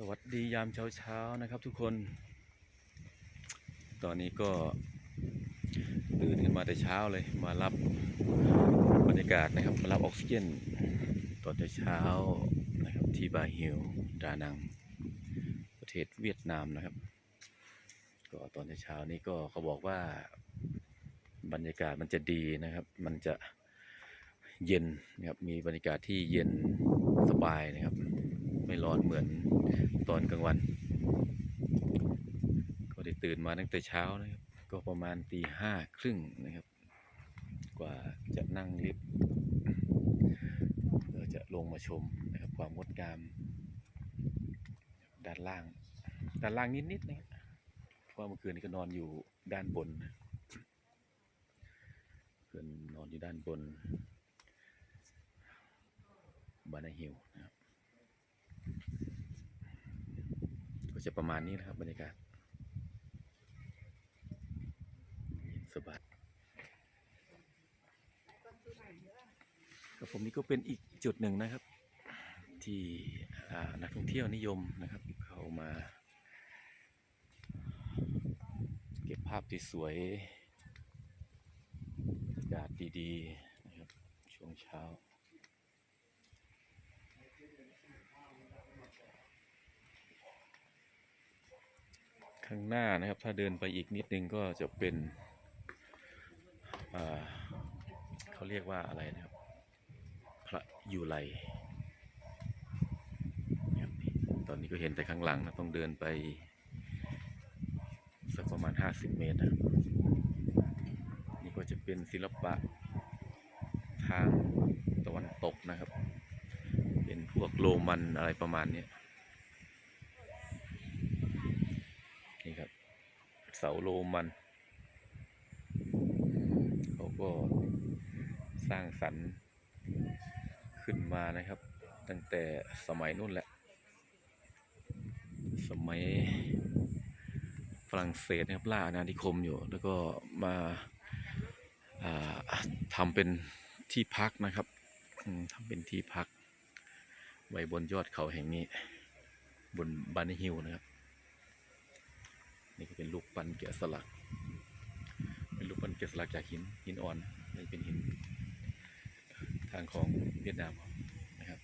สวัสดียามเช้าเช้าๆนะครับทุกคน ตอนนี้ก็ตื่นกันมาแต่เช้าเลยมารับบรรยากาศนะครับมารับออกซิเจนตอนเช้านะครับที่บาฮิลดานัง ประเทศเวียดนามนะครับ ก็ตอนเช้านี้ก็เขาบอกว่าบรรยากาศมันจะดีนะครับ มันจะเย็นนะครับมีบรรยากาศที่เย็นสบายนะครับ ไม่ร้อนเหมือนตอนกลางวัน ก็ได้ตื่นมาตั้งแต่เช้านะครับ ก็ประมาณตีห้าครึ่งนะครับ กว่าจะนั่งลิฟต์เพื่อจะลงมาชมนะครับความงดงาม ด้านล่าง ด้านล่างนิดๆนะครับเพราะเมื่อคืนนี้ก็นอนอยู่ด้านบนเพื่อนนอนอยู่ด้านบนบานาฮิลนะครับ ก็จะประมาณนี้นะครับบรรยากาศสบายครับผมนี่ก็เป็นอีกจุดหนึ่งนะครับ ที่นักท่องเที่ยวนิยมนะครับ เข้ามา เก็บภาพที่สวยอากาศดีๆนะครับช่วงเช้า ข้างหน้านะครับ ถ้าเดินไปอีกนิดนึงก็จะเป็นเขาเรียกว่าอะไรนะครับ พระยูไลนะครับตอนนี้ก็เห็นแต่ข้างหลังนะต้องเดินไป สักประมาณ 50 เมตรนะนี่ก็จะเป็นศิลปะทางตะวันตกนะครับ เป็นพวกโรมันอะไรประมาณนี้ครับ เสาโรมัน เขาก็สร้างสรรค์ขึ้นมานะครับ ตั้งแต่สมัยนู้นแหละ สมัยฝรั่งเศสนะครับล่าอาณานิคมอยู่ แล้วก็มาาทำเป็นที่พักนะครับทำเป็นที่พัก ไว้บนยอดเขาแห่งนี้ บนบานิฮิลนะครับ นี่ก็เป็นรูปปั้นแกะสลัก เป็นรูปปั้นแกะสลักจากหินหินอ่อนนี่เป็นหินทางของเวียดนามนะครับ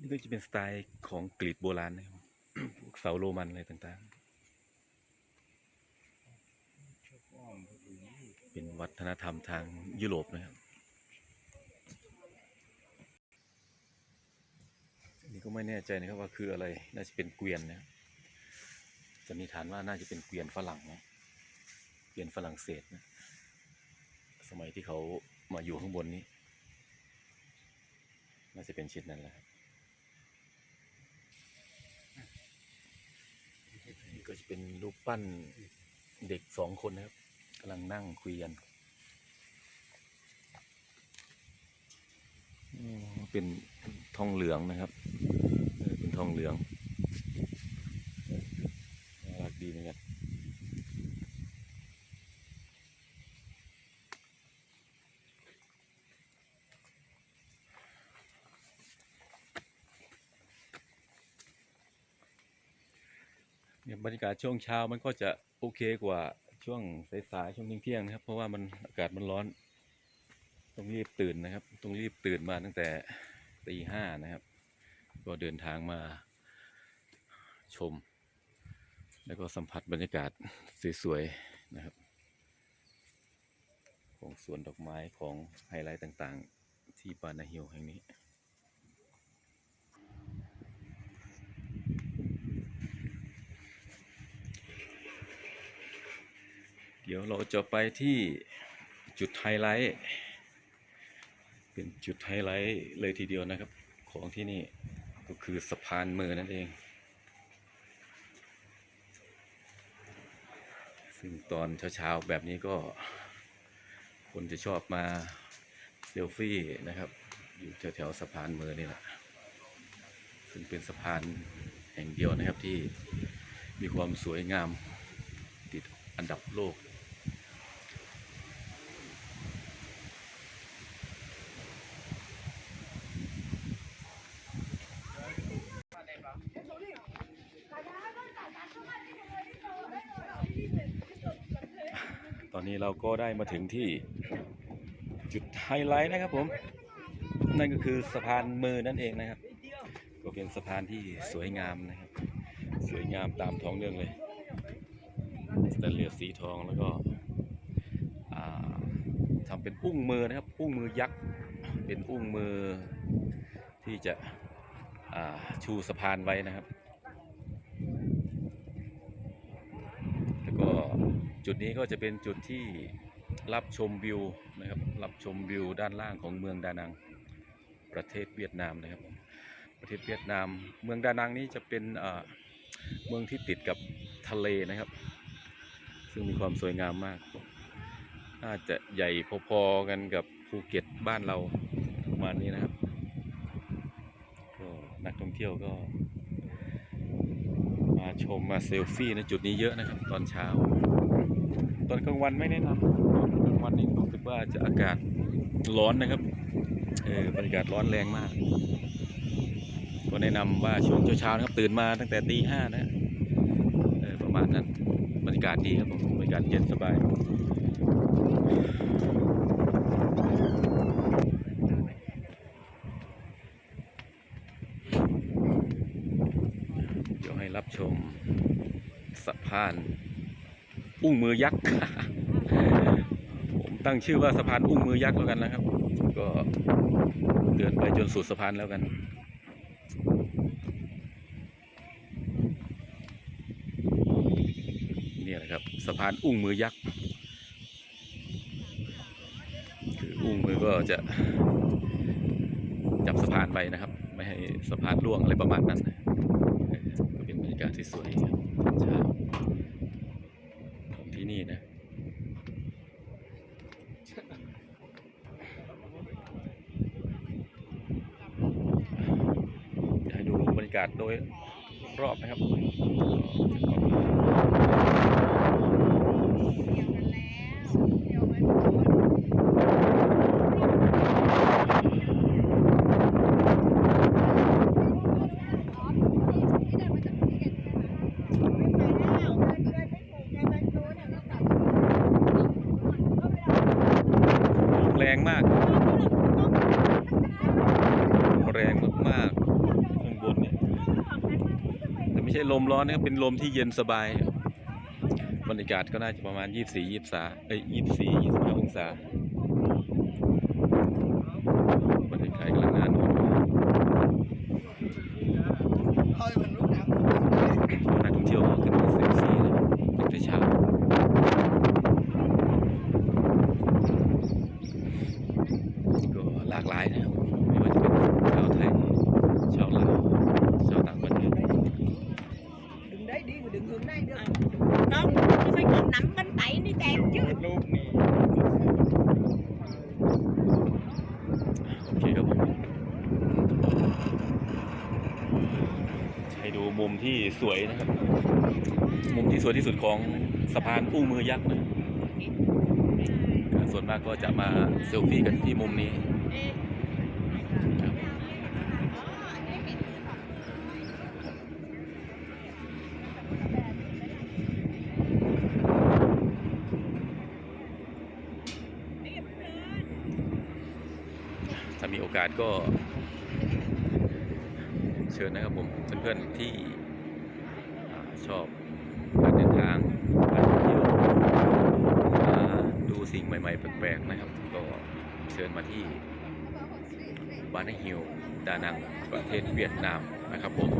นี่ก็จะเป็นสไตล์ของกรีกโบราณนะครับเสาโรมันอะไรต่างๆ เป็นวัฒนธรรมทางยุโรปนะครับนนี้ก็ไม่แน่ใจนะครับว่าคืออะไร น่าจะเป็นเกวียนนะสันนิษฐานว่าน่าจะเป็นเกวียนฝรั่งนะเกวียนฝรั่งเศสนะสมัยที่เขามาอยู่ข้างบนนี้ น่าจะเป็นชิ้นนั้นแหละนี่ก็จะเป็นรูปปั้นเด็กสองคนนะครับ กำลังนั่งคุยกันเป็นทองเหลืองนะครับเออเป็นทองเหลืองน่ารักดีเหมือนกันเนี่ยบรรยากาศช่วงเช้ามันก็จะโอเคกว่า ช่วงสายๆช่วงเที่ยงๆนะครับ เพราะว่ามันอากาศมันร้อน ต้องรีบตื่นนะครับ ต้องรีบตื่นมาตั้งแต่ตีห้านะครับ ก็เดินทางมาชม แล้วก็สัมผัสบรรยากาศสวยๆนะครับ ของสวนดอกไม้ของไฮไลท์ต่างๆ ที่ปานาฮิลแห่งนี้ ดี๋ยวเราจะไปที่จุดไฮไลท์ เป็นจุดไฮไลท์เลยทีเดียวนะครับ ของที่นี่ก็คือสะพานมือนั่นเอง ซึ่งตอนเช้าๆแบบนี้ก็ คนจะชอบมาเซลฟี่นะครับ อยู่แถวๆสะพานมือนี่แหละ ซึ่งเป็นสะพานแห่งเดียวนะครับที่มีความสวยงามติดอันดับโลก อนนี้เราก็ได้มาถึงที่จุดไฮไลท์นะครับผม นั่นก็คือสะพานมือนั่นเองนะครับ ก็เป็นสะพานที่สวยงามนะครับ สวยงามตามท้องเรื่องเลยสแตนเลสสีทองแล้วก็ทำเป็นอุ้งมือนะครับ อุ้งมือยักษ์ เป็นอุ้งมือที่จะชูสะพานไว้นะครับ แล้วก็ จุดนี้ก็จะเป็นจุดที่รับชมวิวนะครับ รับชมวิวด้านล่างของเมืองดานัง ประเทศเวียดนามนะครับ ประเทศเวียดนาม เมืองดานังนี้จะเป็นเมืองที่ติดกับทะเลนะครับ ซึ่งมีความสวยงามมาก น่าจะใหญ่พอๆกันกับภูเก็ตบ้านเราประมาณนี้นะครับก็นักท่องเที่ยวก็ มาชมมาเซลฟี่ในจุดนี้เยอะนะครับ ตอนเช้า ตอนกลางวันไม่แนะนำตอนกลางวันนี่รู้สึกว่าจะอากาศร้อนนะครับเออบรรยากาศร้อนแรงมาก ก็แนะนำว่าช่วงเช้าๆนะครับตื่นมาตั้งแต่ตีห้านะเออประมาณนั้นบรรยากาศดีครับผมบรรยากาศเย็นสบายเดี๋ยวให้รับชมสะพาน อุ้งมือยักษ์ ผมตั้งชื่อว่าสะพานอุ้งมือยักษ์แล้วกันนะครับ ก็เดินไปจนสุดสะพานแล้วกันเนี่ยแหละครับสะพานอุ้งมือยักษ์คืออุ้งมือก็จะจับสะพานไปนะครับ ไม่ให้สะพานล่วงอะไรประมาณนั้นนะเออก็เป็นบรรยากาศที่สวยครับตอนเช้า นี่นะอยากให้ดูบรรยากาศโดยรอบนะครับแรงมาก แรงมากๆข้างบนเนี่ย แต่ ไม่ใช่ลมร้อนนะครับเป็นลมที่เย็นสบาย บรรยากาศก็น่าจะประมาณ 24 23เอ้ย24 25 องศา บรรยากาศกำลังน่านอนนักท่องเที่ยวก็ขึ้นมาเซลฟี่นะตั้งแต่เช้า ก็หลากหลายนะครับไม่ว่าจะเป็นชาวไทย ชาวลาว ชาวต่างประเทศ đừng đấy đi mà đừng hướng này được không nó phải nhìn nắm bên tay đi đẹp chứ ลูกนี่ โอเคครับผมให้ดู มุมที่สวยนะครับ มุมที่สวยที่สุดของสะพานอุ้มือยักษ์นะส่วนมากก็จะมาเซลฟี่กันที่มุมนี้ถ้ามีโอกาสก็เชิญนะครับผมเพื่อนๆที่ ชอบการเดินทางการเที่ยวมาดูสิ่งใหม่ๆ แปลกๆนะครับ ก็เชิญมาที่บานฮิลดานังประเทศเวียดนามนะครับผม